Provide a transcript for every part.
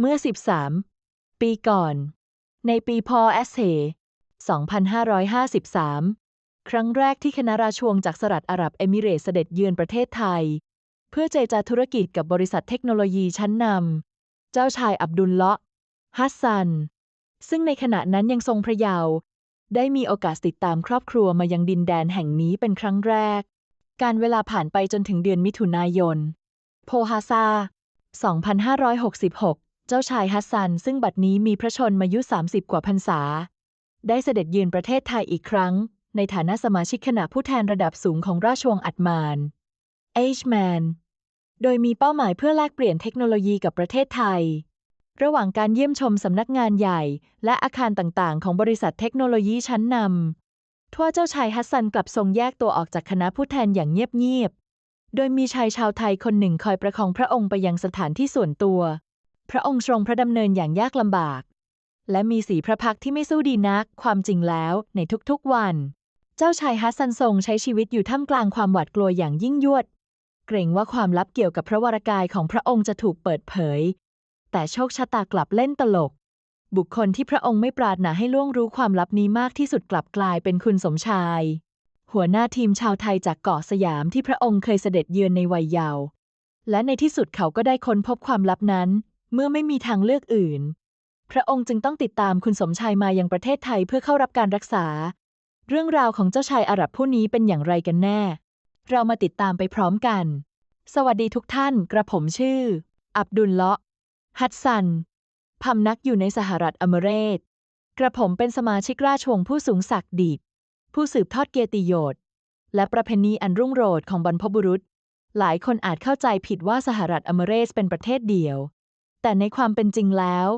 เมื่อ 13 ปีก่อน ในปีพศ2553 ครั้งแรกที่คณะราชวงศ์จากสหรัฐอาหรับเอมิเรตส์เสด็จเยือนประเทศไทย เพื่อเจรจาธุรกิจกับบริษัทเทคโนโลยีชั้นนำเจ้าชายอับดุลเลาะห์ฮัสซัน ซึ่งในขณะนั้นยังทรงพระเยาว์ได้มีโอกาสติดตามครอบครัวมายังดินแดนแห่งนี้เป็นครั้งแรก การเวลาผ่านไปจนถึงเดือนมิถุนายน โพฮาซา 2566 เจ้าชายฮัสซัน ซึ่งบัดนี้มีพระชนมายุ 30 กว่าพรรษา ได้เสด็จเยือนประเทศไทยอีกครั้ง ในฐานะสมาชิกคณะผู้แทนระดับสูงของราชวงศ์อัดมาน H Man โดยมีเป้าหมายเพื่อแลกเปลี่ยนเทคโนโลยีกับประเทศไทย ระหว่างการเยี่ยมชมสำนักงานใหญ่ และอาคารต่างๆ ของบริษัทเทคโนโลยีชั้นนำทั่วเจ้าชายฮัสซันกลับทรงแยกตัวออกจากคณะผู้แทนอย่างเงียบๆโดยมีชายชาวไทยคนหนึ่งคอยประคองพระองค์ไปยังสถานที่ส่วนตัว พระองค์ทรงพระดำเนินอย่างยากลำบาก และมีสีพระพักที่ไม่สู้ดีนัก ความจริงแล้วในทุกๆวัน เจ้าชายฮัสซันทรงใช้ชีวิตอยู่ท่ามกลางความหวาดกลัวอย่างยิ่งยวด เกรงว่าความลับเกี่ยวกับพระวรากายของพระองค์จะถูกเปิดเผย แต่โชคชะตากลับเล่นตลก บุคคลที่พระองค์ไม่ปรารถนาให้ล่วงรู้ความลับนี้มากที่สุดกลับกลายเป็นคุณสมชาย หัวหน้าทีมชาวไทยจากเกาะสยามที่พระองค์เคยเสด็จเยือนในวัยเยาว์และในที่สุดเขาก็ได้ค้นพบความลับนั้น เมื่อไม่มีทางเลือกอื่น พระองค์จึงต้องติดตามคุณสมชายมายังประเทศไทยเพื่อเข้ารับการรักษา เรื่องราวของเจ้าชายอาหรับผู้นี้เป็นอย่างไรกันแน่ เรามาติดตามไปพร้อมกัน สวัสดีทุกท่าน กระผมชื่อ อับดุลเลาะห์ฮัตซันพำนักอยู่ในสหรัฐอเมรตกกระผมเป็นสมาชิกราชวงศ์ผู้สูงศักดิ์ดีผู้สืบทอดเกียรติยศและประเพณีอันรุ่งโรจน์ของบรรพบุรุษ หลายคนอาจเข้าใจผิดว่าสหรัฐอเมเรตเป็นประเทศเดียว แต่ในความเป็นจริงแล้ว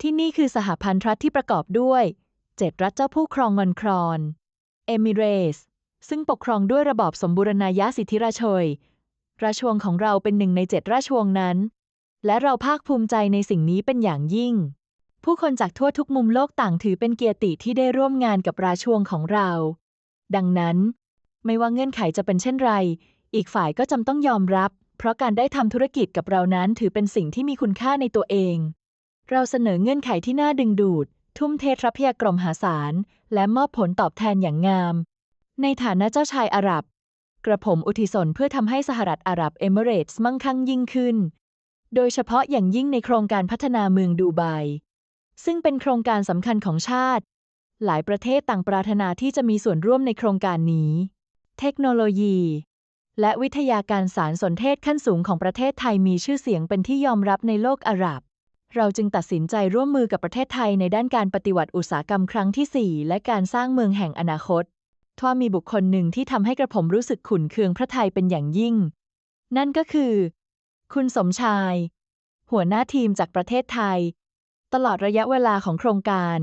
ที่นี่คือสหพันธรัฐที่ประกอบด้วยเจ็ดรัฐเจ้าผู้ครองเงินครอน เอมิเรส ซึ่งปกครองด้วยระบอบสมบูรณาญาสิทธิราชย ราชวงศ์ของเราเป็นหนึ่งในเจ็ดราชวงศ์นั้น และเราภาคภูมิใจในสิ่งนี้เป็นอย่างยิ่ง ผู้คนจากทั่วทุกมุมโลกต่างถือเป็นเกียรติที่ได้ร่วมงานกับราชวงศ์ของเรา ดังนั้น ไม่ว่าเงื่อนไขจะเป็นเช่นไร อีกฝ่ายก็จำต้องยอมรับ เพราะการได้ทำธุรกิจกับเรานั้นถือเป็นสิ่งที่มีคุณค่าในตัวเอง เราเสนอเงื่อนไขที่น่าดึงดูด ทุ่มเททรัพยากรมหาศาล และมอบผลตอบแทนอย่างงาม ในฐานะเจ้าชายอาหรับ กระผมอุทิศนเพื่อทำให้สหรัฐอาหรับเอมิเรตส์มั่งคั่งยิ่งขึ้น โดยเฉพาะอย่างยิ่งในโครงการพัฒนาเมืองดูไบซึ่งเป็นโครงการสำคัญของชาติ หลายประเทศต่างปรารถนาที่จะมีส่วนร่วมในโครงการนี้ เทคโนโลยี และวิทยาการสารสนเทศขั้นสูงของประเทศไทยมีชื่อเสียงเป็นที่ยอมรับในโลกอาหรับ เราจึงตัดสินใจร่วมมือกับประเทศไทยในด้านการปฏิวัติอุตสาหกรรมครั้งที่ 4 และการสร้างเมืองแห่งอนาคตทว่ามีบุคคลหนึ่งที่ทำให้กระผมรู้สึกขุนเคืองพระไทยเป็นอย่างยิ่ง นั่นก็คือ คุณสมชาย หัวหน้าทีมจากประเทศไทย ตลอดระยะเวลาของโครงการ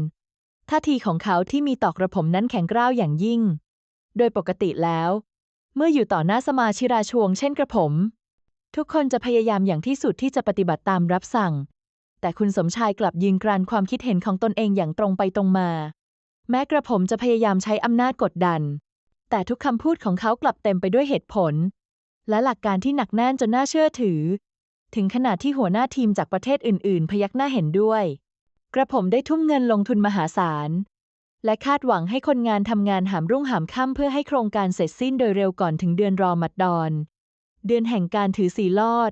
ท่าทีของเขาที่มีต่อกระผมนั้นแข็งกร้าวอย่างยิ่ง โดยปกติแล้ว มื่ออยู่ต่อหน้าสมาชิราชวงศ์เช่นกระผม ทุกคนจะพยายามอย่างที่สุดที่จะปฏิบัติตามรับสั่ง แต่คุณสมชายกลับยืนกรานความคิดเห็นของตนเองอย่างตรงไปตรงมา แม้กระผมจะพยายามใช้อำนาจกดดัน แต่ทุกคำพูดของเขากลับเต็มไปด้วยเหตุผล และหลักการที่หนักแน่นจนน่าเชื่อถือ ถึงขนาดที่หัวหน้าทีมจากประเทศอื่น ๆ พยักหน้าเห็นด้วย กระผมได้ทุ่มเงินลงทุนมหาศาล และคาดหวังให้คนงานทำงานหามรุ่งหามค่ำเพื่อให้โครงการเสร็จสิ้นโดยเร็วก่อนถึงเดือนรอมัดดอน เดือนแห่งการถือศีลอด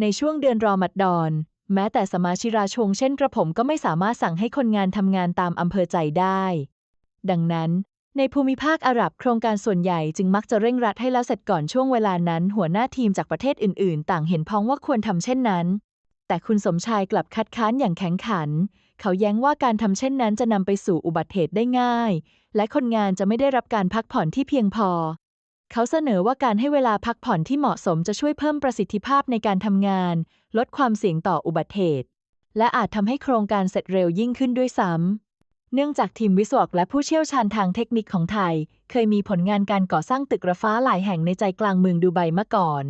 ในช่วงเดือนรอมัดดอน แม้แต่สมาชิราชวงศ์เช่นกระผมก็ไม่สามารถสั่งให้คนงานทำงานตามอำเภอใจได้ ดังนั้น ในภูมิภาคอาหรับโครงการส่วนใหญ่จึงมักจะเร่งรัดให้แล้วเสร็จก่อนช่วงเวลานั้น หัวหน้าทีมจากประเทศอื่น ๆ ต่างเห็นพ้องว่าควรทำเช่นนั้น แต่คุณสมชายกลับคัดค้านอย่างแข็งขัน เขาแย้งว่าการทำเช่นนั้นจะนำไปสู่อุบัติเหตุได้ง่าย และคนงานจะไม่ได้รับการพักผ่อนที่เพียงพอ เขาเสนอว่าการให้เวลาพักผ่อนที่เหมาะสมจะช่วยเพิ่มประสิทธิภาพในการทำงาน ลดความเสี่ยงต่ออุบัติเหตุ และอาจทำให้โครงการเสร็จเร็วยิ่งขึ้นด้วยซ้ำเนื่องจากทีมวิศวกรและผู้เชี่ยวชาญทางเทคนิคของไทย เคยมีผลงานการก่อสร้างตึกระฟ้าหลายแห่งในใจกลางเมืองดูไบมาก่อน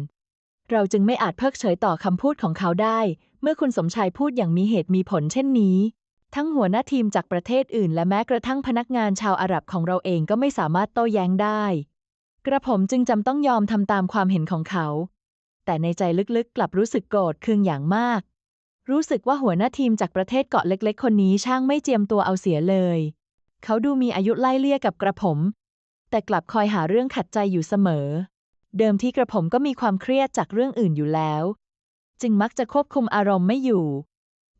เราจึงไม่อาจเพิกเฉยต่อคำพูดของเขาได้ เมื่อคุณสมชายพูดอย่างมีเหตุมีผลเช่นนี้ ทั้งหัวหน้าทีมจากประเทศอื่น และแม้กระทั่งพนักงานชาวอาหรับของเราเองก็ไม่สามารถโต้แย้งได้ กระผมจึงจำต้องยอมทำตามความเห็นของเขา แต่ในใจลึกๆ กลับรู้สึกโกรธเคืองอย่างมาก รู้สึกว่าหัวหน้าทีมจากประเทศเกาะเล็ก ๆ คนนี้ช่างไม่เจียมตัวเอาเสียเลย เขาดูมีอายุไล่เลี่ยกับกระผม แต่กลับคอยหาเรื่องขัดใจอยู่เสมอ เดิมที่กระผมก็มีความเครียดจากเรื่องอื่นอยู่แล้ว จึงมักจะควบคุมอารมณ์ไม่อยู่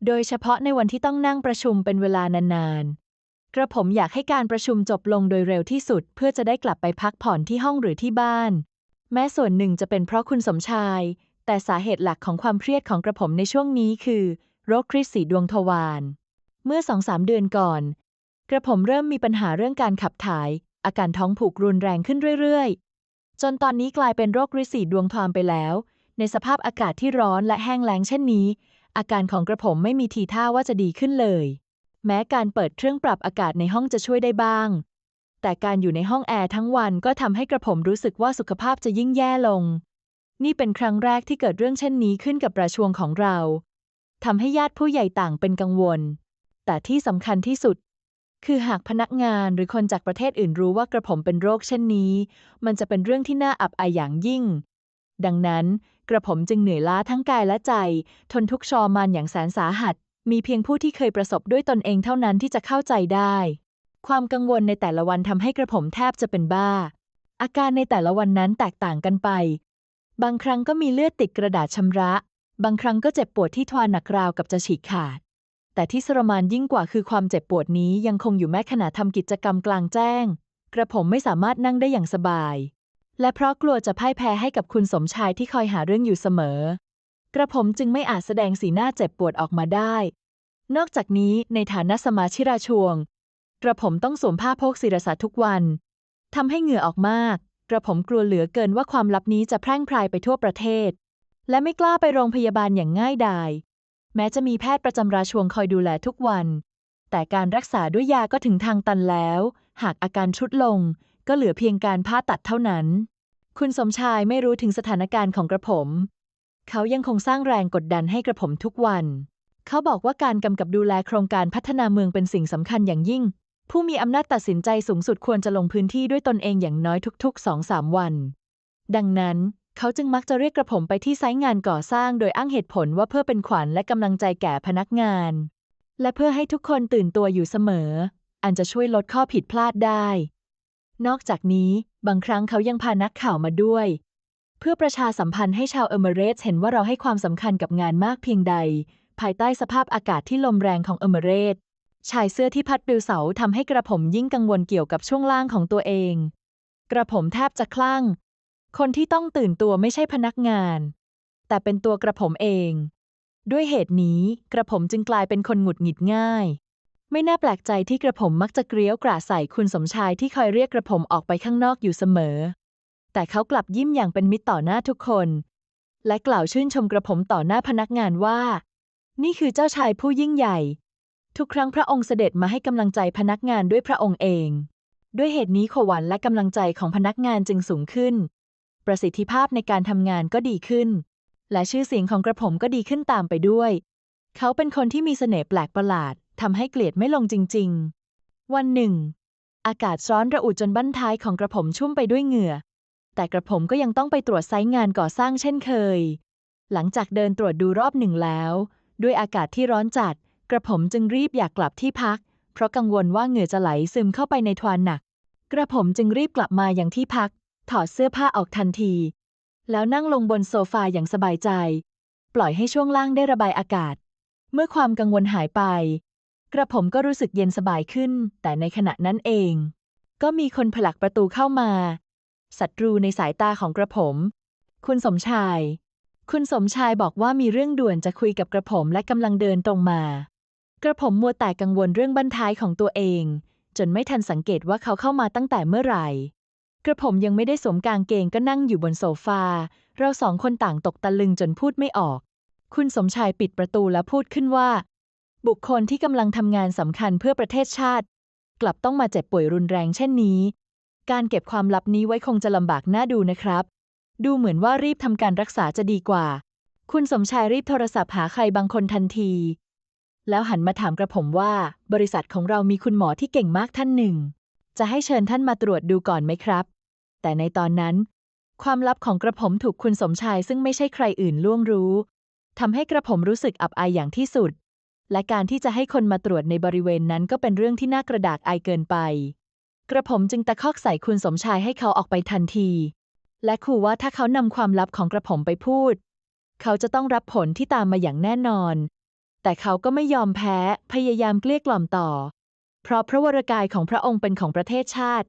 โดยเฉพาะในวันที่ต้องนั่งประชุมเป็นเวลานานๆ กระผมอยากให้การประชุมจบลงโดยเร็วที่สุด เพื่อจะได้กลับไปพักผ่อนที่ห้องหรือที่บ้าน แม้ส่วนหนึ่งจะเป็นเพราะคุณสมชาย แต่สาเหตุหลักของความเครียดของกระผมในช่วงนี้คือ โรคคริสสีดวงทวารเมื่อสองสามเดือนก่อน กระผมเริ่มมีปัญหาเรื่องการขับถ่าย อาการท้องผูกรุนแรงขึ้นเรื่อย จนตอนนี้กลายเป็นโรคฤทธิ์สีดวงทวารไปแล้ว ในสภาพอากาศที่ร้อนและแห้งแล้งเช่นนี้ อาการของกระผมไม่มีทีท่าว่าจะดีขึ้นเลย แม้การเปิดเครื่องปรับอากาศในห้องจะช่วยได้บ้าง แต่การอยู่ในห้องแอร์ทั้งวันก็ทำให้กระผมรู้สึกว่าสุขภาพจะยิ่งแย่ลง นี่เป็นครั้งแรกที่เกิดเรื่องเช่นนี้ขึ้นกับประชวงของเราทำให้ญาติผู้ใหญ่ต่างเป็นกังวล แต่ที่สำคัญที่สุด คือหากพนักงานหรือคนจากประเทศอื่นรู้ว่ากระผมเป็นโรคเช่นนี้ มันจะเป็นเรื่องที่น่าอับอายอย่างยิ่ง ดังนั้นกระผมจึงเหนื่อยล้าทั้งกายและใจ ทนทุกข์ชอมานอย่างแสนสาหัส มีเพียงผู้ที่เคยประสบด้วยตนเองเท่านั้นที่จะเข้าใจได้ ความกังวลในแต่ละวันทำให้กระผมแทบจะเป็นบ้า อาการในแต่ละวันนั้นแตกต่างกันไป บางครั้งก็มีเลือดติดกระดาษชำระ บางครั้งก็เจ็บปวดที่ทวารหนักราวกับจะฉีกขาด แต่ที่ทรมานยิ่งกว่าคือความเจ็บปวดนี้ยังคงอยู่แม้ขณะทำกิจกรรมกลางแจ้ง กระผมไม่สามารถนั่งได้อย่างสบาย และเพราะกลัวจะพ่ายแพ้ให้กับคุณสมชายที่คอยหาเรื่องอยู่เสมอ กระผมจึงไม่อาจแสดงสีหน้าเจ็บปวดออกมาได้ นอกจากนี้ในฐานะสมาชิราชวง กระผมต้องสวมผ้าโพกศิรษะทุกวันทำให้เหงื่อออกมาก กระผมกลัวเหลือเกินว่าความลับนี้จะแพร่งพรายไปทั่วประเทศ และไม่กล้าไปโรงพยาบาลอย่างง่ายดาย แม้จะมีแพทย์ประจำราชวงคอยดูแลทุกวัน แต่การรักษาด้วยยาก็ถึงทางตันแล้ว หากอาการชุดลง ก็เหลือเพียงการผ่าตัดเท่านั้น คุณสมชายไม่รู้ถึงสถานการณ์ของกระผม เขายังคงสร้างแรงกดดันให้กระผมทุกวัน เขาบอกว่าการกำกับดูแลโครงการพัฒนาเมืองเป็นสิ่งสำคัญอย่างยิ่ง ผู้มีอำนาจตัดสินใจสูงสุดควรจะลงพื้นที่ด้วยตนเองอย่างน้อยทุกๆ2-3วัน ดังนั้น เขาจึงมักจะเรียกกระผมไปที่ไซต์งานก่อสร้างโดยอ้างเหตุผลว่าเพื่อเป็นขวัญและกำลังใจแก่พนักงาน และเพื่อให้ทุกคนตื่นตัวอยู่เสมอ อันจะช่วยลดข้อผิดพลาดได้ นอกจากนี้บางครั้งเขายังพานักข่าวมาด้วย เพื่อประชาสัมพันธ์ให้ชาวเอเมเรตส์เห็นว่าเราให้ความสำคัญกับงานมากเพียงใด ภายใต้สภาพอากาศที่ลมแรงของเอเมเรตส์ชายเสื้อที่พัดปลิวเสาทำให้กระผมยิ่งกังวลเกี่ยวกับช่วงล่างของตัวเอง กระผมแทบจะคลั่ง คนที่ต้องตื่นตัวไม่ใช่พนักงาน แต่เป็นตัวกระผมเอง ด้วยเหตุนี้กระผมจึงกลายเป็นคนหงุดหงิดง่าย ไม่น่าแปลกใจที่กระผมมักจะเกรี้ยวกราดใส่คุณสมชายที่คอยเรียกกระผมออกไปข้างนอกอยู่เสมอ แต่เขากลับยิ้มอย่างเป็นมิตรต่อหน้าทุกคน และกล่าวชื่นชมกระผมต่อหน้าพนักงานว่า นี่คือเจ้าชายผู้ยิ่งใหญ่ ทุกครั้งพระองค์เสด็จมาให้กำลังใจพนักงานด้วยพระองค์เอง ด้วยเหตุนี้ขวัญและกำลังใจของพนักงานจึงสูงขึ้น ประสิทธิภาพในการทำงานก็ดีขึ้น และชื่อเสียงของกระผมก็ดีขึ้นตามไปด้วย เขาเป็นคนที่มีเสน่ห์แปลกประหลาดทำให้เกลียดไม่ลงจริง ๆ วันหนึ่ง อากาศร้อนระอุจนบั้นท้ายของกระผมชุ่มไปด้วยเหงื่อ แต่กระผมก็ยังต้องไปตรวจไซต์งานก่อสร้างเช่นเคย หลังจากเดินตรวจดูรอบหนึ่งแล้ว ด้วยอากาศที่ร้อนจัด กระผมจึงรีบอยากกลับที่พัก เพราะกังวลว่าเหงื่อจะไหลซึมเข้าไปในทวารหนัก กระผมจึงรีบกลับมาอย่างที่พัก ถอดเสื้อผ้าออกทันที แล้วนั่งลงบนโซฟาอย่างสบายใจ ปล่อยให้ช่วงล่างได้ระบายอากาศ เมื่อความกังวลหายไป กระผมก็รู้สึกเย็นสบายขึ้น แต่ในขณะนั้นเอง ก็มีคนผลักประตูเข้ามาศัตรูในสายตาของกระผม คุณสมชาย คุณสมชายบอกว่ามีเรื่องด่วนจะคุยกับกระผมและกำลังเดินตรงมา กระผมมัวแต่กังวลเรื่องบั้นท้ายของตัวเอง จนไม่ทันสังเกตว่าเขาเข้ามาตั้งแต่เมื่อไหร่ กระผมยังไม่ได้สวมกางเกงก็นั่งอยู่บนโซฟา เราสองคนต่างตกตะลึงจนพูดไม่ออก คุณสมชายปิดประตูแล้วพูดขึ้นว่า บุคคลที่กำลังทำงานสำคัญเพื่อประเทศชาติ กลับต้องมาเจ็บป่วยรุนแรงเช่นนี้ การเก็บความลับนี้ไว้คงจะลำบากน่าดูนะครับ ดูเหมือนว่ารีบทำการรักษาจะดีกว่า คุณสมชายรีบโทรศัพท์หาใครบางคนทันที แล้วหันมาถามกระผมว่า บริษัทของเรามีคุณหมอที่เก่งมากท่านหนึ่งจะให้เชิญท่านมาตรวจดูก่อนไหมครับ แต่ในตอนนั้น ความลับของกระผมถูกคุณสมชายซึ่งไม่ใช่ใครอื่นล่วงรู้ทำให้กระผมรู้สึกอับอายอย่างที่สุด และการที่จะให้คนมาตรวจในบริเวณนั้นก็เป็นเรื่องที่น่ากระดากอายเกินไป กระผมจึงตะคอกใส่คุณสมชายให้เขาออกไปทันที และขู่ว่าถ้าเขานำความลับของกระผมไปพูด เขาจะต้องรับผลที่ตามมาอย่างแน่นอน แต่เขาก็ไม่ยอมแพ้พยายามเกลี้ยกล่อมต่อ เพราะพระวรกายของพระองค์เป็นของประเทศชาติ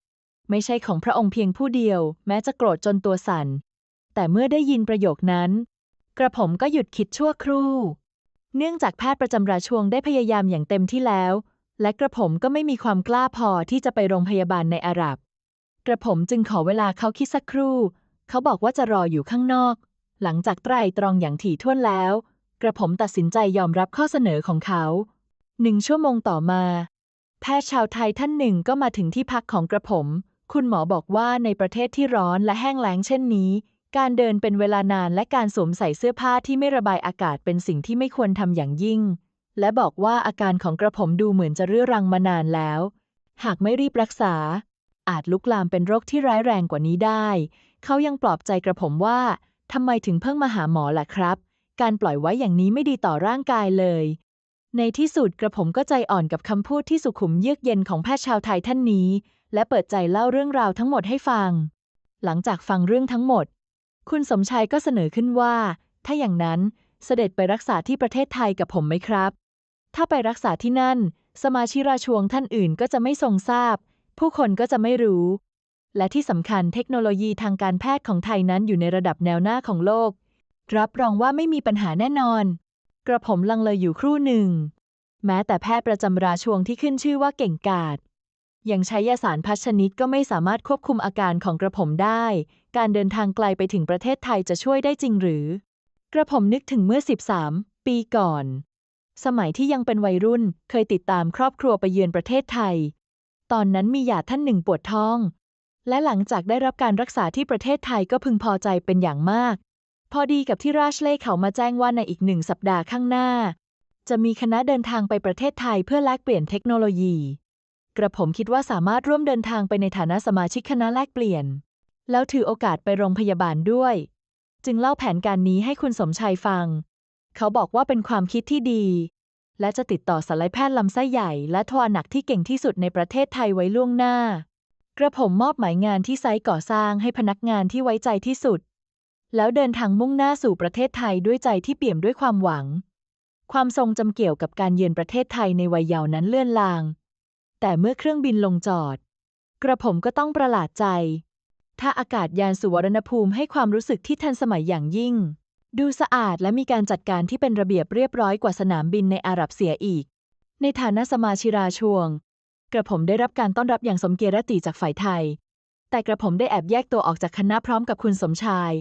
ไม่ใช่ของพระองค์เพียงผู้เดียว แม้จะโกรธจนตัวสั่น แต่เมื่อได้ยินประโยคนั้น กระผมก็หยุดคิดชั่วครู่ เนื่องจากแพทย์ประจำราชวงได้พยายามอย่างเต็มที่แล้ว และกระผมก็ไม่มีความกล้าพอที่จะไปโรงพยาบาลในอาหรับ กระผมจึงขอเวลาเขาคิดสักครู่ เขาบอกว่าจะรออยู่ข้างนอก หลังจากไตรตรองอย่างถี่ถ้วนแล้ว กระผมตัดสินใจยอมรับข้อเสนอของเขาหนึ่งชั่วโมงต่อมา แพทย์ชาวไทยท่านหนึ่งก็มาถึงที่พักของกระผม คุณหมอบอกว่าในประเทศที่ร้อนและแห้งแล้งเช่นนี้ การเดินเป็นเวลานานและการสวมใส่เสื้อผ้าที่ไม่ระบายอากาศเป็นสิ่งที่ไม่ควรทำอย่างยิ่ง และบอกว่าอาการของกระผมดูเหมือนจะเรื้อรังมานานแล้ว หากไม่รีบรักษา อาจลุกลามเป็นโรคที่ร้ายแรงกว่านี้ได้ เขายังปลอบใจกระผมว่าทำไมถึงเพิ่งมาหาหมอล่ะครับ การปล่อยไว้อย่างนี้ไม่ดีต่อร่างกายเลย ในที่สุดกระผมก็ใจอ่อนกับคำพูดที่สุขุมเยือกเย็นของแพทย์ชาวไทยท่านนี้ และเปิดใจเล่าเรื่องราวทั้งหมดให้ฟัง หลังจากฟังเรื่องทั้งหมด คุณสมชายก็เสนอขึ้นว่า ถ้าอย่างนั้นเสด็จไปรักษาที่ประเทศไทยกับผมไหมครับ ถ้าไปรักษาที่นั่น สมาชิราชวงศ์ท่านอื่นก็จะไม่ทรงทราบ ผู้คนก็จะไม่รู้ และที่สำคัญเทคโนโลยีทางการแพทย์ของไทยนั้นอยู่ในระดับแนวหน้าของโลก รับรองว่าไม่มีปัญหาแน่นอน กระผมลังเลอยู่ครู่หนึ่ง แม้แต่แพทย์ประจำราชวงที่ขึ้นชื่อว่าเก่งกาจยังใช้ยาสารพัชนิดก็ไม่สามารถควบคุมอาการของกระผมได้ การเดินทางไกลไปถึงประเทศไทยจะช่วยได้จริงหรือ กระผมนึกถึงเมื่อ 13 ปีก่อน สมัยที่ยังเป็นวัยรุ่นเคยติดตามครอบครัวไปเยือนประเทศไทย ตอนนั้นมีหยาดท่านหนึ่งปวดท้อง และหลังจากได้รับการรักษาที่ประเทศไทยก็พึงพอใจเป็นอย่างมาก พอดีกับที่ราชเล่เขามาแจ้งว่าในอีกหนึ่งสัปดาห์ข้างหน้า จะมีคณะเดินทางไปประเทศไทยเพื่อแลกเปลี่ยนเทคโนโลยี กระผมคิดว่าสามารถร่วมเดินทางไปในฐานะสมาชิกคณะแลกเปลี่ยน แล้วถือโอกาสไปโรงพยาบาลด้วย จึงเล่าแผนการนี้ให้คุณสมชัยฟัง เขาบอกว่าเป็นความคิดที่ดี และจะติดต่อศัลยแพทย์ลำไส้ใหญ่ และทวารหนักที่เก่งที่สุดในประเทศไทยไว้ล่วงหน้า กระผมมอบหมายงานที่ไซต์ก่อสร้างให้พนักงานที่ไว้ใจที่สุด แล้วเดินทางมุ่งหน้าสู่ประเทศไทยด้วยใจที่เปี่ยมด้วยความหวัง ความทรงจำเกี่ยวกับการเยือนประเทศไทยในวัยเยาว์นั้นเลื่อนลาง แต่เมื่อเครื่องบินลงจอด กระผมก็ต้องประหลาดใจ ถ้าอากาศยานสุวรรณภูมิให้ความรู้สึกที่ทันสมัยอย่างยิ่ง ดูสะอาดและมีการจัดการที่เป็นระเบียบเรียบร้อยกว่าสนามบินในอาหรับเสียอีก ในฐานะสมาชิราชวง กระผมได้รับการต้อนรับอย่างสมเกียรติจากฝ่ายไทย แต่กระผมได้แอบแยกตัวออกจากคณะพร้อมกับคุณสมชาย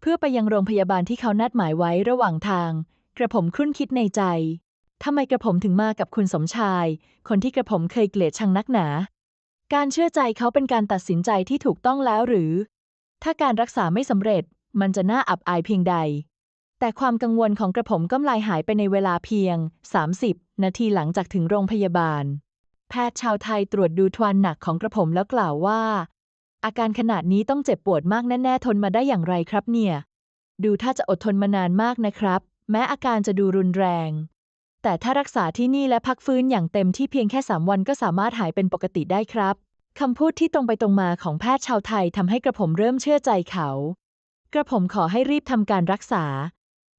เพื่อไปยังโรงพยาบาลที่เขานัดหมายไว้ระหว่างทาง กระผมครุ่นคิดในใจทำไมกระผมถึงมากับคุณสมชาย คนที่กระผมเคยเกลียดชังนักหนา การเชื่อใจเขาเป็นการตัดสินใจที่ถูกต้องแล้วหรือ ถ้าการรักษาไม่สำเร็จ มันจะน่าอับอายเพียงใด แต่ความกังวลของกระผมก็ลายหายไปในเวลาเพียง 30 นาทีหลังจากถึงโรงพยาบาล แพทย์ชาวไทยตรวจดูทวารหนักของกระผมแล้วกล่าวว่า อาการขนาดนี้ต้องเจ็บปวดมากแน่ๆทนมาได้อย่างไรครับเนี่ย ดูถ้าจะอดทนมานานมากนะครับ แม้อาการจะดูรุนแรง แต่ถ้ารักษาที่นี่และพักฟื้นอย่างเต็มที่เพียงแค่สามวันก็สามารถหายเป็นปกติได้ครับคำพูดที่ตรงไปตรงมาของแพทย์ชาวไทยทำให้กระผมเริ่มเชื่อใจเขา กระผมขอให้รีบทำการรักษา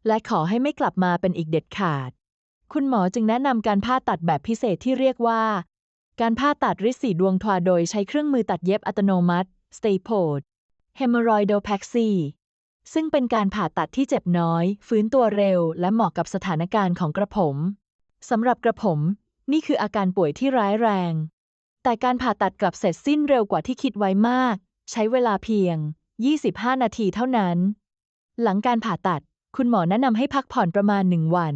และขอให้ไม่กลับมาเป็นอีกเด็ดขาด คุณหมอจึงแนะนำการผ่าตัดแบบพิเศษที่เรียกว่าการผ่าตัดริดสีดวงทวารโดยใช้เครื่องมือตัดเย็บอัตโนมัติ Stapled Hemorrhoidopexy ซึ่งเป็นการผ่าตัดที่เจ็บน้อย ฟื้นตัวเร็ว และเหมาะกับสถานการณ์ของกระผมสำหรับกระผม นี่คืออาการป่วยที่ร้ายแรง แต่การผ่าตัดกลับเสร็จสิ้นเร็วกว่าที่คิดไว้มาก ใช้เวลาเพียง 25 นาทีเท่านั้น หลังการผ่าตัด คุณหมอแนะนำให้พักผ่อนประมาณหนึ่งวัน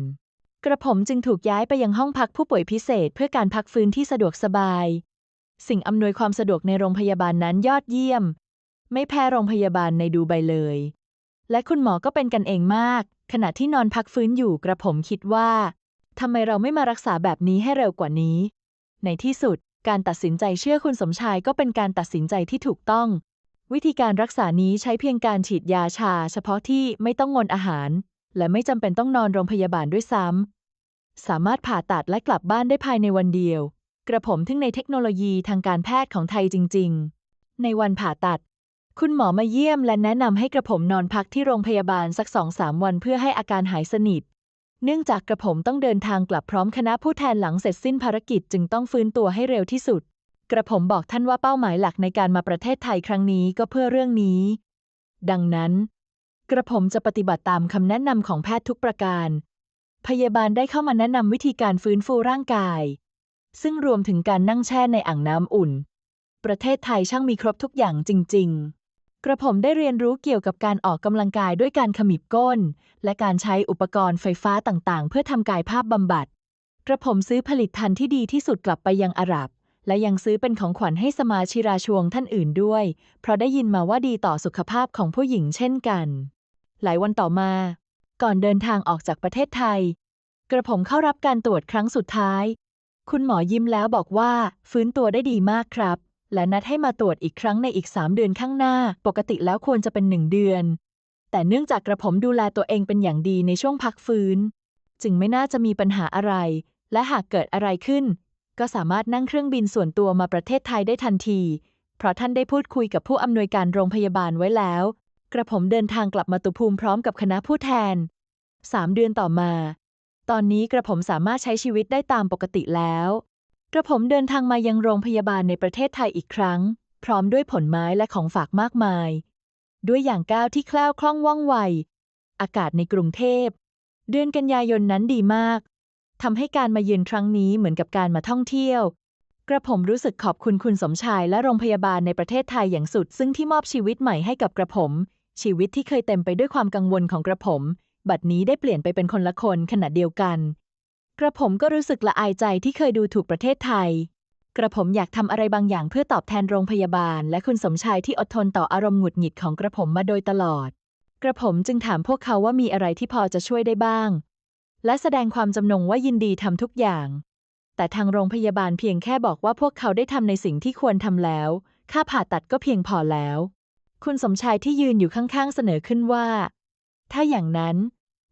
กระผมจึงถูกย้ายไปยังห้องพักผู้ป่วยพิเศษ เพื่อการพักฟื้นที่สะดวกสบาย สิ่งอำนวยความสะดวกในโรงพยาบาลนั้นยอดเยี่ยม ไม่แพ้โรงพยาบาลในดูไบเลย และคุณหมอก็เป็นกันเองมาก ขณะที่นอนพักฟื้นอยู่กระผมคิดว่าทำไมเราไม่มารักษาแบบนี้ให้เร็วกว่านี้ ในที่สุดการตัดสินใจเชื่อคุณสมชายก็เป็นการตัดสินใจที่ถูกต้อง วิธีการรักษานี้ใช้เพียงการฉีดยาชา เฉพาะที่ไม่ต้องงนอาหาร และไม่จำเป็นต้องนอนโรงพยาบาลด้วยซ้ำสามารถผ่าตัดและกลับบ้านได้ภายในวันเดียว กระผมทึ่งในเทคโนโลยีทางการแพทย์ของไทยจริง ๆ ในวันผ่าตัด คุณหมอมาเยี่ยมและแนะนำให้กระผมนอนพักที่โรงพยาบาลสักสองสามวันเพื่อให้อาการหายสนิท เนื่องจากกระผมต้องเดินทางกลับพร้อมคณะผู้แทนหลังเสร็จสิ้นภารกิจจึงต้องฟื้นตัวให้เร็วที่สุด กระผมบอกท่านว่าเป้าหมายหลักในการมาประเทศไทยครั้งนี้ก็เพื่อเรื่องนี้ ดังนั้น กระผมจะปฏิบัติตามคำแนะนำของแพทย์ทุกประการ พยาบาลได้เข้ามาแนะนำวิธีการฟื้นฟูร่างกาย ซึ่งรวมถึงการนั่งแช่ในอ่างน้ำอุ่น ประเทศไทยช่างมีครบทุกอย่างจริง ๆ กระผมได้เรียนรู้เกี่ยวกับการออกกำลังกายด้วยการขมิบก้น และการใช้อุปกรณ์ไฟฟ้าต่างๆ เพื่อทำกายภาพบำบัด กระผมซื้อผลิตภัณฑ์ที่ดีที่สุดกลับไปยังอาหรับ และยังซื้อเป็นของขวัญให้สมาชิราชวงท่านอื่นด้วย เพราะได้ยินมาว่าดีต่อสุขภาพของผู้หญิงเช่นกัน หลายวันต่อมา ก่อนเดินทางออกจากประเทศไทย กระผมเข้ารับการตรวจครั้งสุดท้าย คุณหมอยิ้มแล้วบอกว่า ฟื้นตัวได้ดีมากครับ และนัดให้มาตรวจอีกครั้งในอีก 3 เดือนข้างหน้า ปกติแล้วควรจะเป็น 1 เดือน แต่เนื่องจากกระผมดูแลตัวเองเป็นอย่างดีในช่วงพักฟื้น จึงไม่น่าจะมีปัญหาอะไร และหากเกิดอะไรขึ้น ก็สามารถนั่งเครื่องบินส่วนตัวมาประเทศไทยได้ทันที เพราะท่านได้พูดคุยกับผู้อำนวยการโรงพยาบาลไว้แล้ว กระผมเดินทางกลับมาตุภูมิพร้อมกับคณะผู้แทน 3 เดือนต่อมา ตอนนี้กระผมสามารถใช้ชีวิตได้ตามปกติแล้ว กระผมเดินทางมายังโรงพยาบาลในประเทศไทยอีกครั้ง พร้อมด้วยผลไม้และของฝากมากมาย ด้วยอย่างก้าวที่แคล้วคล่องว่องไว อากาศในกรุงเทพ เดือนกันยายนนั้นดีมากทำให้การมาเยือนครั้งนี้เหมือนกับการมาท่องเที่ยว กระผมรู้สึกขอบคุณคุณสมชายและโรงพยาบาลในประเทศไทยอย่างสุด ซึ่งที่มอบชีวิตใหม่ให้กับกระผม ชีวิตที่เคยเต็มไปด้วยความกังวลของกระผม บัดนี้ได้เปลี่ยนไปเป็นคนละคนขณะเดียวกัน กระผมก็รู้สึกละอายใจที่เคยดูถูกประเทศไทย กระผมอยากทำอะไรบางอย่างเพื่อตอบแทนโรงพยาบาล และคุณสมชายที่อดทนต่ออารมณ์หงุดหงิดของกระผมมาโดยตลอด กระผมจึงถามพวกเขาว่ามีอะไรที่พอจะช่วยได้บ้าง และแสดงความจำนงว่ายินดีทำทุกอย่าง แต่ทางโรงพยาบาลเพียงแค่บอกว่าพวกเขาได้ทำในสิ่งที่ควรทำแล้ว ค่าผ่าตัดก็เพียงพอแล้ว คุณสมชายที่ยืนอยู่ข้างๆเสนอขึ้นว่า ถ้าอย่างนั้น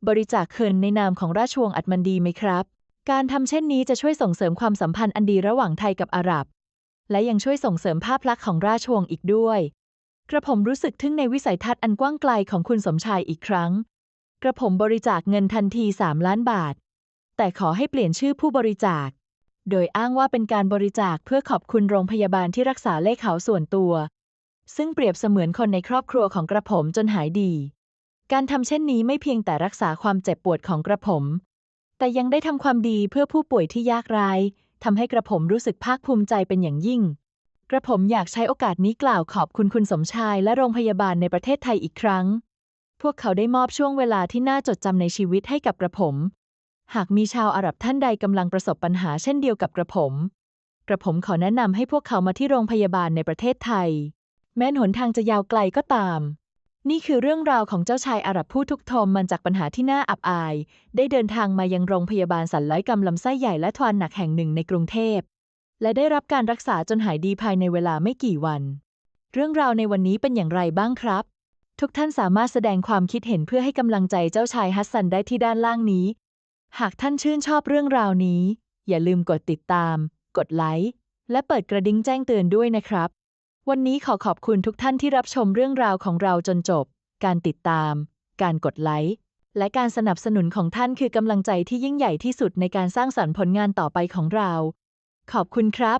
บริจาคเคินในนามของราชวงศ์อัดมันดีไหมครับ การทำเช่นนี้จะช่วยส่งเสริมความสัมพันธ์อันดีระหว่างไทยกับอาหรับ และยังช่วยส่งเสริมภาพลักษณ์ของราชวงศ์อีกด้วย กระผมรู้สึกทึ่งในวิสัยทัศน์อันกว้างไกลของคุณสมชายอีกครั้ง กระผมบริจาคเงินทันที 3 ล้านบาท แต่ขอให้เปลี่ยนชื่อผู้บริจาค โดยอ้างว่าเป็นการบริจาคเพื่อขอบคุณโรงพยาบาลที่รักษาเลขเขาส่วนตัว ซึ่งเปรียบเสมือนคนในครอบครัวของกระผมจนหายดี การทำเช่นนี้ไม่เพียงแต่รักษาความเจ็บปวดของกระผม แต่ยังได้ทำความดีเพื่อผู้ป่วยที่ยากไร้ทำให้กระผมรู้สึกภาคภูมิใจเป็นอย่างยิ่ง กระผมอยากใช้โอกาสนี้กล่าวขอบคุณคุณสมชายและโรงพยาบาลในประเทศไทยอีกครั้ง พวกเขาได้มอบช่วงเวลาที่น่าจดจำในชีวิตให้กับกระผม หากมีชาวอาหรับท่านใดกำลังประสบปัญหาเช่นเดียวกับกระผม กระผมขอแนะนำให้พวกเขามาที่โรงพยาบาลในประเทศไทย แม้นหนทางจะยาวไกลก็ตาม นี่คือเรื่องราวของเจ้าชายอาหรับผู้ทุกข์ทรมานจากปัญหาที่น่าอับอาย ได้เดินทางมายังโรงพยาบาลสันร้อยกำลำไส้ใหญ่และทวารหนักแห่งหนึ่งในกรุงเทพ และได้รับการรักษาจนหายดีภายในเวลาไม่กี่วัน เรื่องราวในวันนี้เป็นอย่างไรบ้างครับ ทุกท่านสามารถแสดงความคิดเห็นเพื่อให้กำลังใจเจ้าชายฮัสซันได้ที่ด้านล่างนี้ หากท่านชื่นชอบเรื่องราวนี้ อย่าลืมกดติดตาม กดไลค์และเปิดกระดิ่งแจ้งเตือนด้วยนะครับ วันนี้ขอขอบคุณทุกท่านที่รับชมเรื่องราวของเราจนจบ การติดตาม การกดไลค์ และการสนับสนุนของท่านคือกำลังใจที่ยิ่งใหญ่ที่สุดในการสร้างสรรค์ผลงานต่อไปของเรา ขอบคุณครับ